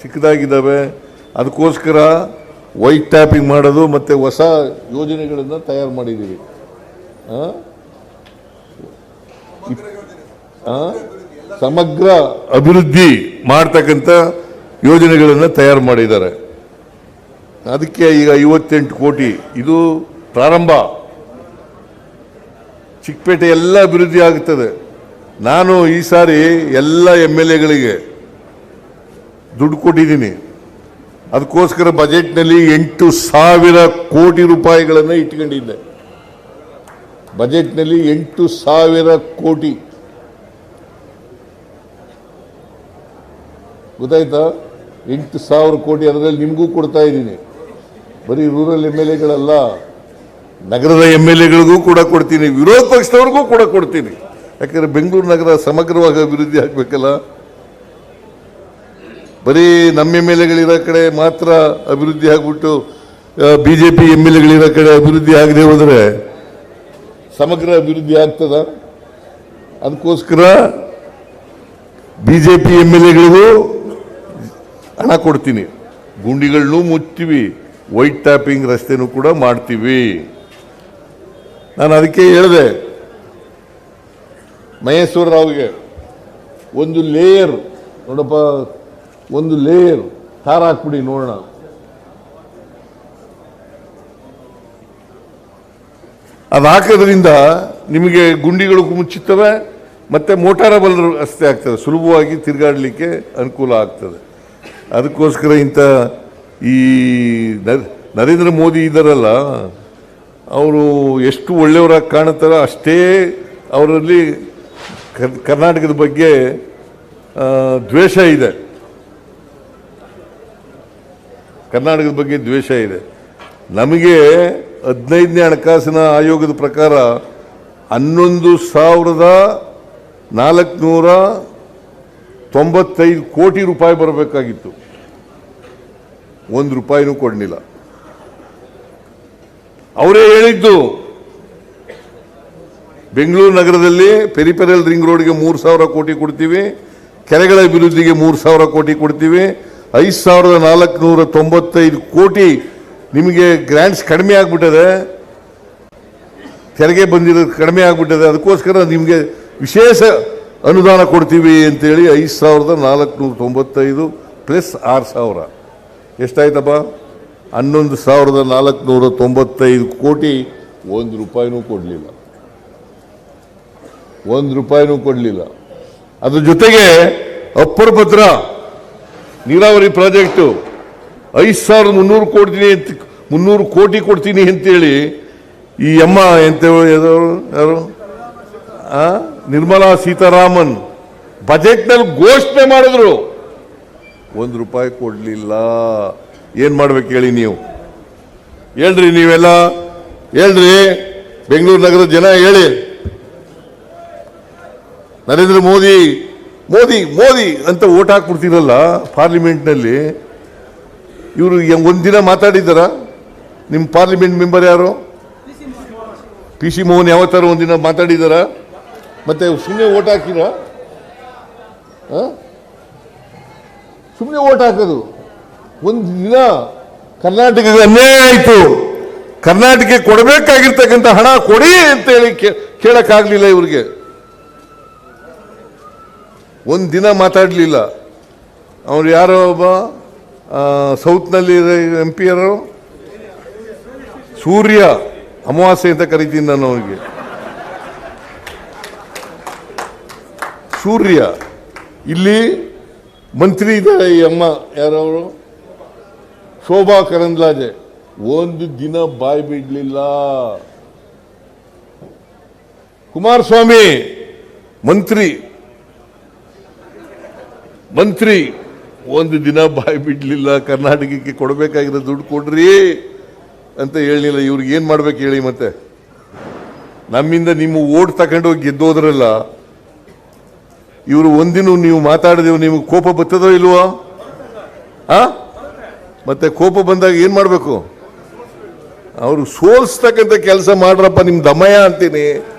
ಚಿಕ್ಕದಾಗಿದ್ದಾವೆ. ಅದಕ್ಕೋಸ್ಕರ white tapping ಮಾಡೋದು ಮತ್ತೆ ಹೊಸ ಯೋಜನೆಗಳನ್ನು ತಯಾರು ಮಾಡಿದ್ದೀವಿ? ಸಮಗ್ರ ಅಭಿವೃದ್ಧಿ ಮಾಡ್ತಕ್ಕಂಥ ಯೋಜನೆಗಳನ್ನು ತಯಾರು ಮಾಡಿದ್ದಾರೆ. ಅದಕ್ಕೆ ಈಗ ಐವತ್ತೆಂಟು ಕೋಟಿ, ಇದು ಪ್ರಾರಂಭ. ಚಿಕ್ಕಪೇಟೆ ಎಲ್ಲ ಅಭಿವೃದ್ಧಿ ಆಗುತ್ತದೆ ನಾನು ಈ ಸಾರಿ ಎಲ್ಲ ಎಂ ಎಲ್ ಎಗಳಿಗೆ ದುಡ್ಡು ಕೊಟ್ಟಿದ್ದೀನಿ. ಅದಕ್ಕೋಸ್ಕರ ಬಜೆಟ್ನಲ್ಲಿ ಎಂಟು ಸಾವಿರ ಕೋಟಿ ರೂಪಾಯಿಗಳನ್ನು ಇಟ್ಕೊಂಡಿದ್ದೆ. ಬಜೆಟ್ನಲ್ಲಿ ಎಂಟು ಸಾವಿರ ಕೋಟಿ. ಗೊತ್ತಾಯ್ತಾ? ಎಂಟು ಸಾವಿರ ಕೋಟಿ ಅದರಲ್ಲಿ ನಿಮಗೂ ಕೊಡ್ತಾ ಇದ್ದೀನಿ. ಬರೀ ರೂರಲ್ ಎಂ ಎಲ್ ಎಗಳಲ್ಲ, ನಗರದ ಎಂ ಎಲ್ ಎಗಳಿಗೂ ಕೂಡ ಕೊಡ್ತೀನಿ. ವಿರೋಧ ಪಕ್ಷದವ್ರಿಗೂ ಕೂಡ ಕೊಡ್ತೀನಿ. ಯಾಕಂದ್ರೆ ಬೆಂಗಳೂರು ನಗರ ಸಮಗ್ರವಾಗಿ ಅಭಿವೃದ್ಧಿ ಆಗಬೇಕಲ್ಲ? ಬರೀ ನಮ್ಮ ಎಂ ಎಲ್ ಎಗಳಿರೋ ಕಡೆ ಮಾತ್ರ ಅಭಿವೃದ್ಧಿ ಆಗ್ಬಿಟ್ಟು B J P M L ಎಗಳಿರೋ ಕಡೆ ಅಭಿವೃದ್ಧಿ ಆಗದೆ ಹೋದರೆ ಸಮಗ್ರ ಅಭಿವೃದ್ಧಿ ಆಗ್ತದ? ಅದಕ್ಕೋಸ್ಕರ B J P M L ಎಗಳಿಗೂ ಹಣ ಕೊಡ್ತೀನಿ. ಗುಂಡಿಗಳನ್ನೂ ಮುಚ್ತೀವಿ ವೈಟ್ ಟ್ಯಾಪಿಂಗ್ ರಸ್ತೆನೂ ಕೂಡ ಮಾಡ್ತೀವಿ. ನಾನು ಅದಕ್ಕೆ ಹೇಳಿದೆ, ಮಹೇಶ್ವರ ರಾವ್ಗೆ ಒಂದು ಲೇಯರ್, ನೋಡಪ್ಪ ಒಂದು ಲೇಯರ್ ತಾರ ಹಾಕ್ಬಿಡಿ ನೋಡೋಣ. ಅದು ಹಾಕೋದ್ರಿಂದ ನಿಮಗೆ ಗುಂಡಿಗಳು ಮುಚ್ಚುತ್ತವೆ ಮತ್ತೆ ಮೋಟಾರಬಲ್ ರಸ್ತೆ ಆಗ್ತದೆ, ಸುಲಭವಾಗಿ ತಿರುಗಾಡಲಿಕ್ಕೆ ಅನುಕೂಲ ಆಗ್ತದೆ. ಅದಕ್ಕೋಸ್ಕರ ಇಂಥ ಈ ನರೇಂದ್ರ ಮೋದಿ ಇದ್ದಾರಲ್ಲ ಅವರು ಎಷ್ಟು ಒಳ್ಳೆಯವರಾಗಿ ಕಾಣುತ್ತಾರೋ ಅಷ್ಟೇ ಅವರಲ್ಲಿ ಕರ್- ಕರ್ನಾಟಕದ ಬಗ್ಗೆ ದ್ವೇಷ ಇದೆ. ಕರ್ನಾಟಕದ ಬಗ್ಗೆ ದ್ವೇಷ ಇದೆ. ನಮಗೆ ಹದಿನೈದನೇ ಹಣಕಾಸಿನ ಆಯೋಗದ ಪ್ರಕಾರ ಹನ್ನೊಂದು ಸಾವಿರದ ನಾಲ್ಕುನೂರ ತೊಂಬತ್ತೈದು ಕೋಟಿ ರೂಪಾಯಿ ಬರಬೇಕಾಗಿತ್ತು. ಒಂದು ರೂಪಾಯಿನೂ ಕೊಡಲಿಲ್ಲ. ಅವರೇ ಹೇಳಿದ್ದು, ಬೆಂಗಳೂರು ನಗರದಲ್ಲಿ ಪೆರಿಪೆರಲ್ ರಿಂಗ್ ರೋಡ್ಗೆ ಮೂರು ಸಾವಿರ ಕೋಟಿ ಕೊಡ್ತೀವಿ, ಕೆರೆಗಳ ಅಭಿವೃದ್ಧಿಗೆ ಮೂರು ಸಾವಿರ ಕೋಟಿ ಕೊಡ್ತೀವಿ ಐದು ಸಾವಿರದ ನಾಲ್ಕುನೂರ ತೊಂಬತ್ತೈದು ಕೋಟಿ ನಿಮಗೆ ಗ್ರ್ಯಾಂಟ್ಸ್ ಕಡಿಮೆ ಆಗಿಬಿಟ್ಟಿದೆ. ತೆರಿಗೆ ಬಂದಿರೋದು ಕಡಿಮೆ ಆಗಿಬಿಟ್ಟಿದೆ. ಅದಕ್ಕೋಸ್ಕರ ನಿಮಗೆ ವಿಶೇಷ ಅನುದಾನ ಕೊಡ್ತೀವಿ ಅಂತೇಳಿ ಐದು ಸಾವಿರದ ನಾಲ್ಕುನೂರ ತೊಂಬತ್ತೈದು ಪ್ಲಸ್ ಆರು ಸಾವಿರ. ಎಷ್ಟಾಯ್ತಪ್ಪ? ಹನ್ನೊಂದು ಸಾವಿರದ ನಾಲ್ಕುನೂರ ತೊಂಬತ್ತೈದು ಕೋಟಿ ಒಂದು ರೂಪಾಯಿನೂ ಕೊಡಲಿಲ್ಲ. ಒಂದು ರೂಪಾಯಿನೂ ಕೊಡಲಿಲ್ಲ. ಅದ್ರ ಜೊತೆಗೆ ಅಪ್ಪರ ಭದ್ರ ನೀರಾವರಿ ಪ್ರಾಜೆಕ್ಟು. ಐದು ಸಾವಿರದ ಮುನ್ನೂರು ಕೊಡ್ತೀನಿ ಅಂತ, ಮುನ್ನೂರು ಕೋಟಿ ಕೊಡ್ತೀನಿ ಅಂತೇಳಿ ಈ ಅಮ್ಮ ಎಂತ ಯಾರು? ನಿರ್ಮಲಾ ಸೀತಾರಾಮನ್. ಬಜೆಟ್ನಲ್ಲಿ ಘೋಷಣೆ ಮಾಡಿದ್ರು. ಒಂದು ರೂಪಾಯಿ ಕೊಡಲಿಲ್ಲ. ಏನು ಮಾಡ್ಬೇಕು ಹೇಳಿ ನೀವು? ಹೇಳ್ರಿ ನೀವೆಲ್ಲ. ಹೇಳ್ರಿ. ಬೆಂಗಳೂರು ನಗರದ ಜನ ಹೇಳಿ. ನರೇಂದ್ರ ಮೋದಿ ಮೋದಿ ಮೋದಿ ಅಂತ ಓಟ್ ಹಾಕ್ಬಿಡ್ತೀರಲ್ಲ ಪಾರ್ಲಿಮೆಂಟ್ನಲ್ಲಿ? ಇವರು ಒಂದಿನ ಮಾತಾಡಿದ್ದಾರ? ನಿಮ್ಮ ಪಾರ್ಲಿಮೆಂಟ್ ಮೆಂಬರ್ ಯಾರು? ಪಿ ಸಿ ಮೋಹನ್ ಯಾವತ್ತಾರು ಒಂದಿನ ಮಾತಾಡಿದ್ದಾರ? ಮತ್ತೆ ಸುಮ್ಮನೆ ಓಟ್ ಹಾಕಿರ? ಸುಮ್ಮನೆ ಓಟ್ ಹಾಕೋದು. ಒಂದು ದಿನ ಕರ್ನಾಟಕಕ್ಕೆ ಅನ್ಯಾಯ ಆಯಿತು. ಕರ್ನಾಟಕಕ್ಕೆ ಕೊಡಬೇಕಾಗಿರ್ತಕ್ಕಂಥ ಹಣ ಕೊಡಿ ಅಂತ ಹೇಳಿ ಕೇ- ಇವರಿಗೆ ಇವ್ರಿಗೆ. ಒಂದು ದಿನ ಮಾತಾಡಲಿಲ್ಲ. ಅವ್ರು ಯಾರೋ ಒಬ್ಬ ಸೌತ್ನಲ್ಲಿ ಎಂ ಪಿ ಯಾರು ಸೂರ್ಯ ಅಮಾವಾಸ್ಯೆ ಅಂತ ಕರಿತೀನಿ ನಾನು ಅವನಿಗೆ. ಸೂರ್ಯ, ಇಲ್ಲಿ ಮಂತ್ರಿ ಇದ್ದಾರೆ ಈ ಅಮ್ಮ, ಯಾರವರು? ಶೋಭಾ ಕರಂದ್ಲಾಜೆ. ಒಂದು ದಿನ ಬಾಯಿ ಬಿಡಲಿಲ್ಲ. ಕುಮಾರಸ್ವಾಮಿ, ಮಂತ್ರಿ. ಮಂತ್ರಿ, ಒಂದು ದಿನ ಬಾಯಿ ಬಿಡ್ಲಿಲ್ಲ, ಕರ್ನಾಟಕಕ್ಕೆ ಕೊಡಬೇಕಾಗಿರೋ ದುಡ್ಡು ಕೊಡ್ರಿ ಅಂತ ಹೇಳಲಿಲ್ಲ ಇವ್ರಿಗೆ ಏನು ಮಾಡ್ಬೇಕು ಹೇಳಿ ಮತ್ತೆ? ನಮ್ಮಿಂದ ನಿಮ್ಮ ಓಟ್ ತಗೊಂಡು ಹೋಗಿ ಗೆದ್ದೋದ್ರಲ್ಲ, ಇವರು ಒಂದಿನ ನೀವು ಮಾತಾಡಿದೆವು ನಿಮಗೆ ಕೋಪ ಬತ್ತದೋ ಇಲ್ವೋ? ಆ? ಮತ್ತೆ ಕೋಪ ಬಂದಾಗ ಏನ್ ಮಾಡ್ಬೇಕು? ಅವರು ಸೋಲ್ಸ್ತಕ್ಕಂಥ ಕೆಲಸ ಮಾಡ್ರಪ್ಪ, ನಿಮ್ ದಮಯ ಅಂತೀನಿ.